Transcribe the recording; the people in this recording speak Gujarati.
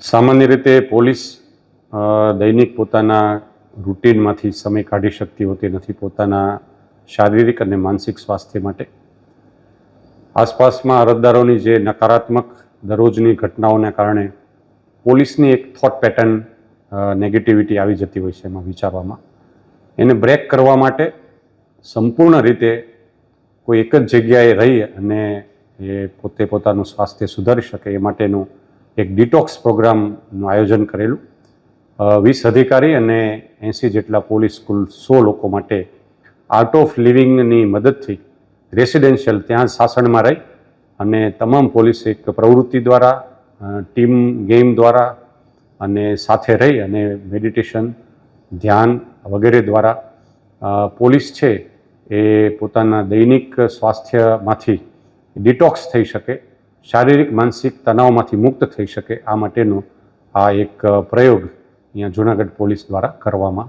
સામાન્ય રીતે પોલીસ દૈનિક પોતાના રૂટીનમાંથી સમય કાઢી શકતી હોતી નથી પોતાના શારીરિક અને માનસિક સ્વાસ્થ્ય માટે. આસપાસમાં અરજદારોની જે નકારાત્મક દરરોજની ઘટનાઓને કારણે પોલીસની એક થોટ પેટર્ન નેગેટિવિટી આવી જતી હોય છે એમાં વિચારવામાં. એને બ્રેક કરવા માટે સંપૂર્ણ રીતે કોઈ એક જ જગ્યાએ રહી અને એ પોતે પોતાનું સ્વાસ્થ્ય સુધારી શકે એ માટેનું એક ડિટોક્સ પ્રોગ્રામનું આયોજન કરેલું. વીસ અધિકારી અને એંસી જેટલા પોલીસ કુલ સો લોકો માટે આર્ટ ઓફ લિવિંગની મદદથી રેસિડેન્શિયલ ત્યાં શાસનમાં રહી અને તમામ પોલીસ એક પ્રવૃત્તિ દ્વારા ટીમ ગેમ દ્વારા અને સાથે રહી અને મેડિટેશન, ધ્યાન વગેરે દ્વારા પોલીસ છે એ પોતાના દૈનિક સ્વાસ્થ્યમાંથી ડિટોક્સ થઈ શકે શારીરિક, માનસિક તણાવમાંથી મુક્ત થઈ શકે આ માટેનો આ એક પ્રયોગ અહીંયા જુનાગઢ પોલીસ દ્વારા કરવામાં